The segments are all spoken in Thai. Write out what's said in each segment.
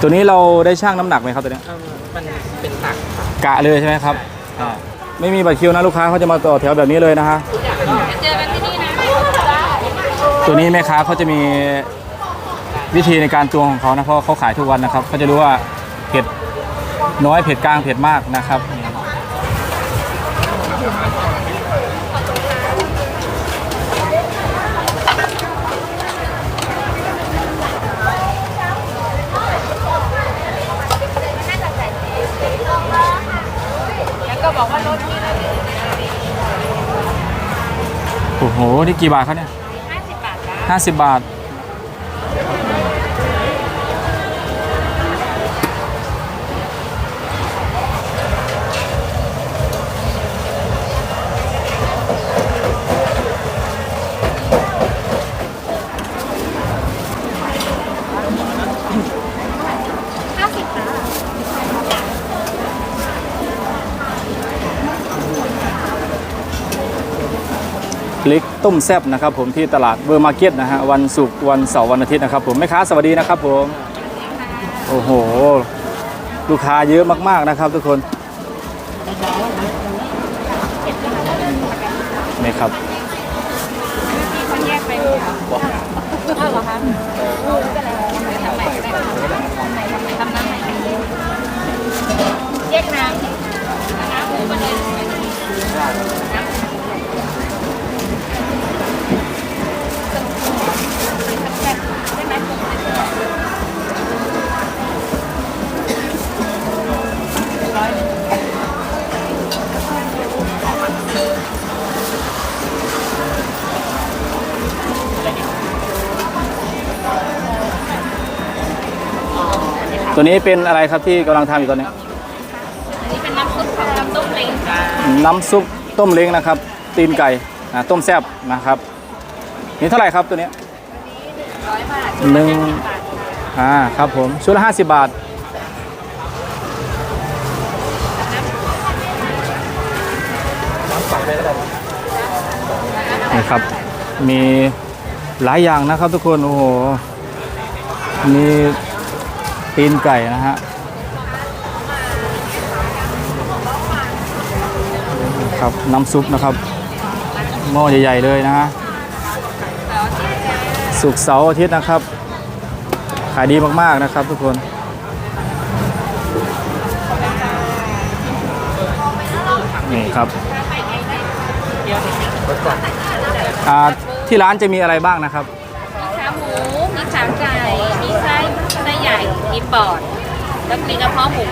ตัวนี้เราได้ช่างน้ำหนักไหมครับตัวเนี้ยเออมันเป็นตักครับกะเลยใช่ไหมครับอ่าไม่มีบัตรคิวนะลูกค้าเขาจะมาต่อแถวแบบนี้เลยนะฮะเจอกันที่นี่นะตัวนี้แม่ค้าเขาจะมีวิธีในการตวงของเขานะเพราะเขาขายทุกวันนะครับเขาจะรู้ว่าเผ็ดน้อยเผ็ดกลางเผ็ดมากนะครับนี่ แล้วก็บอกว่ารถนี้เลย โอ้โห นี่กี่บาทเขาเนี่ย50 บาทจ้าห้าสิบบาท ต้มแซบนะครับผมที่ตลาดเบอร์มาร์เก็ตนะฮะวันศุกร์วันเสาร์วันอาทิตย์นะครับผมแม่ค้าสวัสดีนะครับผมโอ้โห ลูกค้าเยอะมากๆนะครับ ทุกคนนี่ครับที่เขาแยกไปอ้าวเหรอคะทำใหม่ก็ได้ทำน้ำใหม่แยกน้ำน้ำหมูมาเลยน้ำ ตัวนี้เป็นอะไรครับที่กำลังทำอยู่ตอนนี้ อันนี้เป็นน้ำซุปของน้ำต้มเล้งจ้าน้ำซุปต้มเล้งนะครับ ตีนไก่อ่าต้มแซบนะครับ นี่เท่าไหร่ครับตัวเนี้ย ร้อยบาทหนึ่ง บาทอ่าครับผมชุดละ50 บาทนี่ครับ มีหลายอย่างนะครับทุกคน โอ้โห มี ตีนไก่นะฮะครับน้ำซุปนะครับหม้อใหญ่ ๆ เลยนะฮะสุกเสาร์อาทิตย์นะครับ ขายดีมาก ๆ นะครับทุกคนนี่ครับที่ร้านจะมีอะไรบ้างนะครับ มีขาหมู มีขาไก่ มีปอด แล้วมีกระเพาะหมู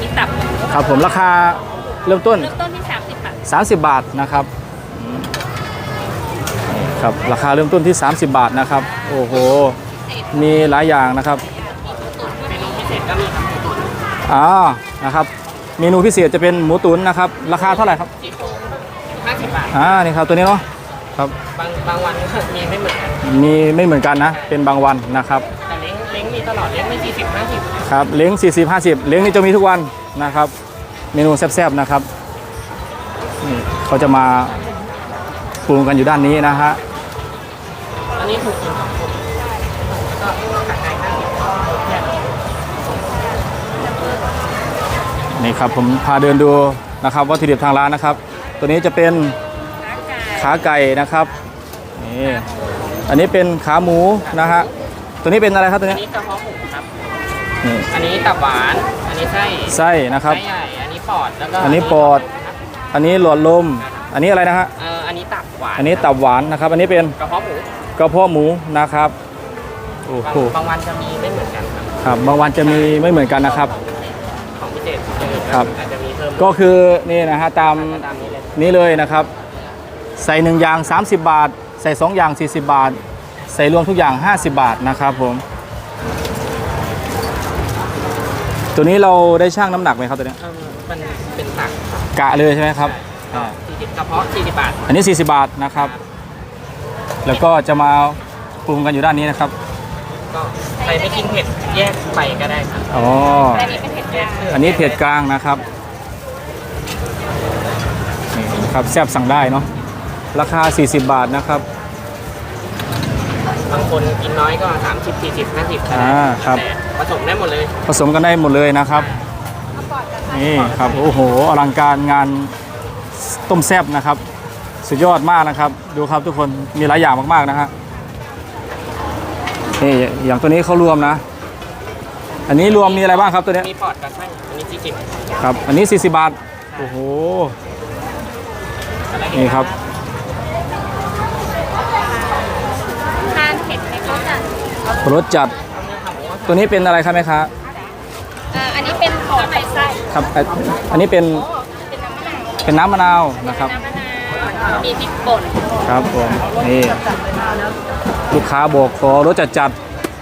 มีตับหมูครับผมราคาเริ่มต้น เริ่มต้นที่ 30 บาท 30 บาทนะครับอืมนี่ครับราคาเริ่มต้นที่ 30 บาทนะครับ โอ้โห มีหลายอย่างนะครับเมนูพิเศษก็มีครับอ่านะครับ เมนูพิเศษจะเป็นหมูตุ๋นนะครับ ราคาเท่าไหร่ครับที่โครง50 บาท อ่านี่ครับตัวนี้เนาะครับ บางบางวันก็มีไม่เหมือนกันมีไม่เหมือนกันนะ เป็นบางวันนะครับแต่เล้งเล้งมีตลอดเล้งไม่40 50ครับเล้ง40 50เล้งนี่จะมีทุกวันนะครับ เมนูแซ่บๆนะครับนี่เขาจะมาปรุงกันอยู่ด้านนี้นะฮะอันนี้ถูกคนสองคนก็ขายได้50แค่นี้นี่ครับผมพาเดินดูนะครับวัตถุดิบทางร้านนะครับ ตัวนี้จะเป็นขาไก่ขาไก่นะครับนี่อันนี้เป็นขาหมูนะฮะ ตัวนี้เป็นอะไรครับตัวอันนี้นี้กระเพาะหมูครับ นี่อันนี้ตับหวาน อันนี้ไส้ไส้นะครับ ไส้ใหญ่ อันนี้ปอด แล้วก็อันนี้ปอดอันนี้หลอดลม อันนี้อะไรนะฮะ เอออันนี้ตับหวานอันนี้ตับหวานนะครับ อันนี้เป็นกระเพาะหมูกระเพาะหมูนะครับ โอ้บางโหบางวันจะมีไม่เหมือนกันครับ ครับ บางวันจะมีไม่เหมือนกันนะครับ ของพิเศษอย่างอื่นครับ อาจจะมีเพิ่มก็คือนี่นะฮะตามตามนี้เลย นี้เลยนะครับ ใส่หนึ่งอย่าง 30 บาท ใส่สองอย่าง 40 บาท ใส่รวมทุกอย่าง 50 บาทนะครับผม ตัวนี้เราได้ช่างน้ำหนักไหมครับตัวเนี้ยเออมันเป็นตักครับกะเลยใช่ไหมครับอ่าสี่สิบกระเพาะ40บาทอันนี้ 40 บาทนะครับ แล้วก็จะมาปรุงกันอยู่ด้านนี้นะครับก็ใครไม่กินเผ็ดแยกไปก็ได้ครับอ๋อแต่อันนี้เป็นเผ็ดกลางอันนี้เผ็ดกลางนะครับนี่ครับแซ่บสั่งได้เนาะราคา 40 บาทนะครับ บางคนกินน้อยก็สามสิบสี่สิบห้าสิบอ่าครับผสมได้หมดเลย ผสมกันได้หมดเลยนะครับ นี่ครับ โอ้โหอลังการงานต้มแซบนะครับ สุดยอดมากนะครับ ดูครับทุกคนมีหลายอย่างมากๆนะฮะนี่อย่างตัวนี้เขารวมนะ อันนี้รวมมีอะไรบ้างครับตัวเนี้ยมีปอดกับไส้อันนี้สี่สิบครับ อันนี้ 40 บาท โอ้โห นี่ครับทานเผ็ดไหมคะจัด รสจัด ตัวนี้เป็นอะไรครับแม่ค้าเอ่ออันนี้เป็นขอดไส้ครับอะอันนี้เป็นเป็นน้ำมะนาวเป็นน้ำมะนาวนะครับ น้ำมะนาวมีพริกป่นครับผมนี่ลูกค้าบอกขอรสจัดจัด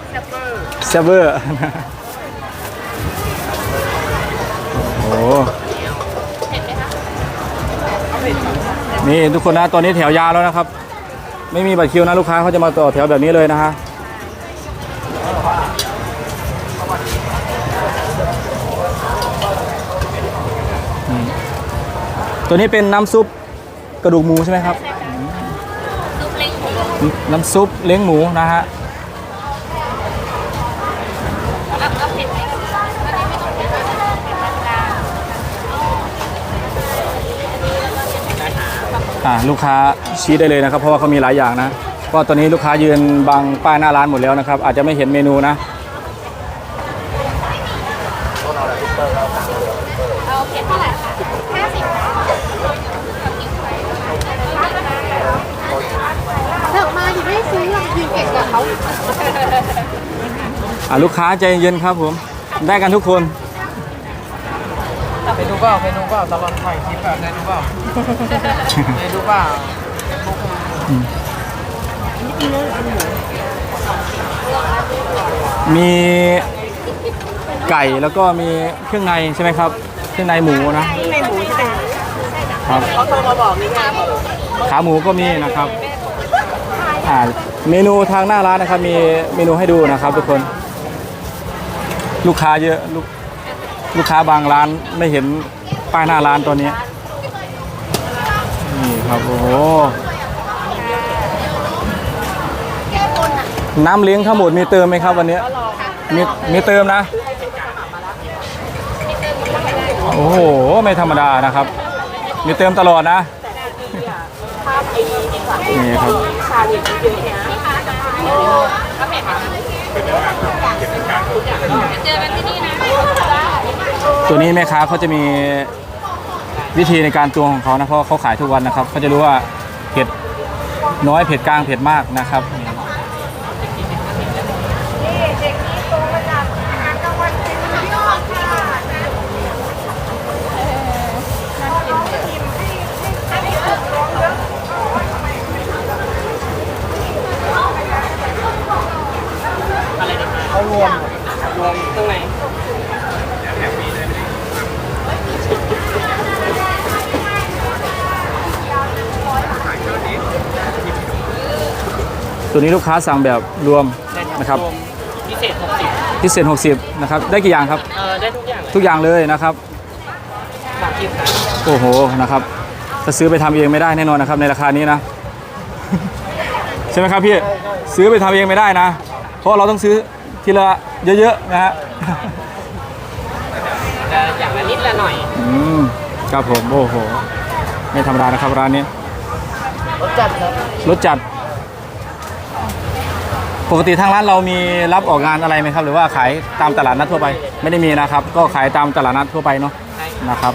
แซ่บเวอร์เซเวอร์ โอ้โหเผ็ดไหมคะนี่ทุกคนนะตอนนี้แถวยาวแล้วนะครับ ไม่มีบัตรคิวนะลูกค้าเขาจะมาต่อแถวแบบนี้เลยนะฮะ ตัวนี้เป็นน้ำซุปกระดูกหมูใช่ไหมครับ ซุปเล้งหมูน้ำซุปเลี้ยงหมูนะฮะล้วก็เผ็ดไหมคะอันนี้ไม่ต้องเผ็ดมากเผ็ดกลางอ่าลูกค้าชี้ได้เลยนะครับ เพราะว่าเขามีหลายอย่างนะก็ตอนนี้ลูกค้ายืนบังป้ายหน้าร้านหมดแล้วนะครับ อาจจะไม่เห็นเมนูนะ เอาเผ็ดเท่าไหร่คะห้าสิบนะเลิกมาอยู่ไม่ซื้อยืนเก็บกับเขา อ่าลูกค้าใจเย็นครับผม ได้กันทุกคนไปดูเปล่าไปดูเปล่าตลอดถ่ายคลิปแบบได้ดูเปล่าได้ดูเปล่ามีไก่แล้วก็มีเครื่องในใช่ไหมครับ เครื่องในหมูนะในหมูใช่ไหมครับเขาโทรมาบอกนี่ไงขาหมูก็มีนะครับอ่า เมนูทางหน้าร้านนะครับมีเมนูให้ดูนะครับ ทุกคน ลูกค้าเยอะลูกลูกค้าบางร้านไม่เห็นป้ายหน้าร้านตอนนี้นี่ครับโอ้โหน้ำเลี้ยงทั้งหมดมีเติมไหมครับวันนี้มีมีเติมนะ โอ้โห ไม่ธรรมดานะครับ มีเติมตลอดนะนี่ครับ เจอกันที่นี่นะตัวนี้แม่ค้าเขาจะมีวิธีในการตวงของเขานะเพราะเขาขายทุกวันนะครับเขาจะรู้ว่าเผ็ดน้อยเผ็ดกลางเผ็ดมากนะครับ อะไรนะเขา รวมรวมข้างในตัวนี้ลูกค้าสั่งแบบรวมนะครับวมพิเศษหกสิบพิเศษ60นะครับได้กี่อย่างครับเออได้ทุกอย่างเลยทุกอย่างเลยนะครับสามสิบครับโอ้โหนะครับถ้าซื้อไปทำเองไม่ได้แน่นอนนะครับในราคานี้นะใช่ไหมครับพี่ซื้อไปทำเองไม่ได้นะ เพราะเราต้องซื้อ ทีละเยอะๆนะฮะจะอย่างละนิดละหน่อยอืมครับผมโอ้โหไม่ธรรมดานะครับร้านนี้รสจัดครับรสจัด ปกติทางร้านเรามีรับออกงานอะไรไหมครับ หรือว่าขายตามตลาดนัดทั่วไป ไม่ได้มีนะครับ ก็ขายตามตลาดนัดทั่วไปเนาะใช่นะครับ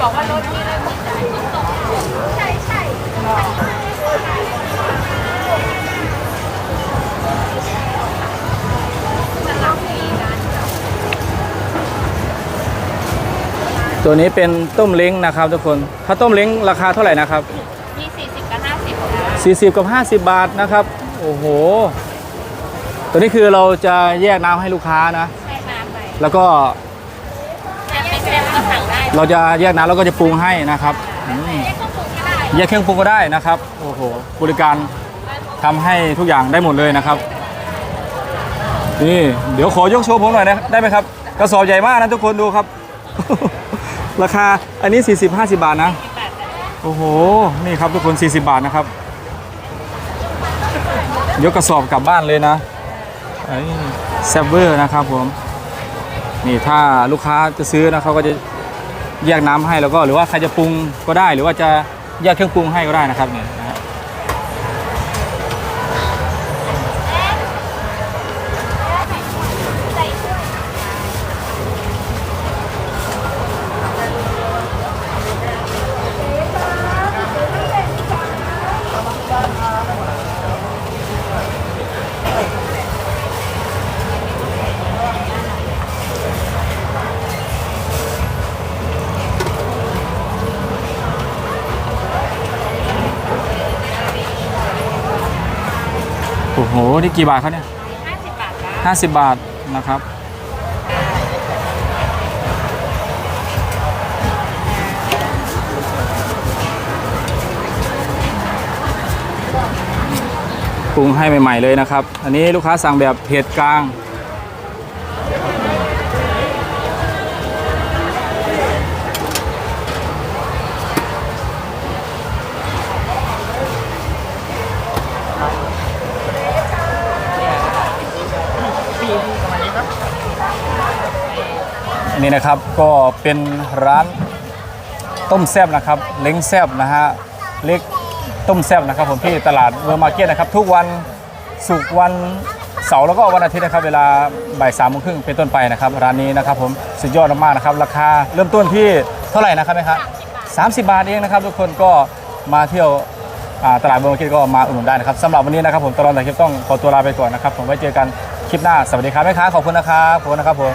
บอกว่ารถนี้เลยใช่ใช่ตัวนี้เป็นต้มเล้งนะครับทุกคน ถ้าต้มเล้งราคาเท่าไหร่นะครับมี40 กับ 50าะ40 กับ 50 บาทนะครับ โอ้โห ตัวนี้คือเราจะแยกน้ำให้ลูกค้านะ ใช่น้ำไปแล้วก็ เราจะแยกน้ำแล้วก็จะปรุงให้นะครับอืมแยกเครื่องปรุงก็ได้แยกเครื่องปรุงก็ได้นะครับ โอ้โห บริการทำให้ทุกอย่างได้หมดเลยนะครับ นี่เดี๋ยวขอยกโชว์ผมหน่อยนะได้ไหมครับ กระสอบใหญ่มากนะทุกคนดูครับ ราคาอันนี้ 40 50 บาทนะ โอ้โห นี่ครับทุกคน 40 บาทนะครับ ยกกระสอบกลับบ้านเลยนะไอ้แซบเวอร์นะครับผม นี่ถ้าลูกค้าจะซื้อนะเขาก็จะ แยกน้ำให้แล้วก็หรือว่าใครจะปรุงก็ได้ หรือว่าจะแยกเครื่องปรุงให้ก็ได้นะครับเนี่ย อ้โห นี่กี่บาทเขาเนี่ยห้าสิบบาทจ้าห้าสิบบาทนะครับ ปรุงให้ใหม่ ๆ เลยนะครับ อันนี้ลูกค้าสั่งแบบเผ็ดกลาง นี่นะครับก็เป็นร้านต้มแซบนะครับ เล้งแซบนะฮะเล็กต้มแซบนะครับ ผมที่ตลาดเวอร์มาร์เก็ตนะครับ ทุกวันศุกร์วันเสาร์แล้วก็วันอาทิตย์นะครับ เวลาบ่ายสามโมงครึ่งเป็นต้นไปนะครับ ร้านนี้นะครับ ผมสุดยอดมากๆนะครับ ราคาเริ่มต้นที่เท่าไหร่นะครับแม่ครับ30บาทเองนะครับ ทุกคนก็มาเที่ยวตลาดเวอร์มาร์เก็ตก็มาอุดหนุนได้นะครับสำหรับวันนี้นะครับผมตลอดแต่คลิปต้องขอตัวลาไปก่อนนะครับผมไว้เจอกันคลิปหน้าสวัสดีครับแม่ค้าขอบคุณนะครับขอบคุณนะครับผม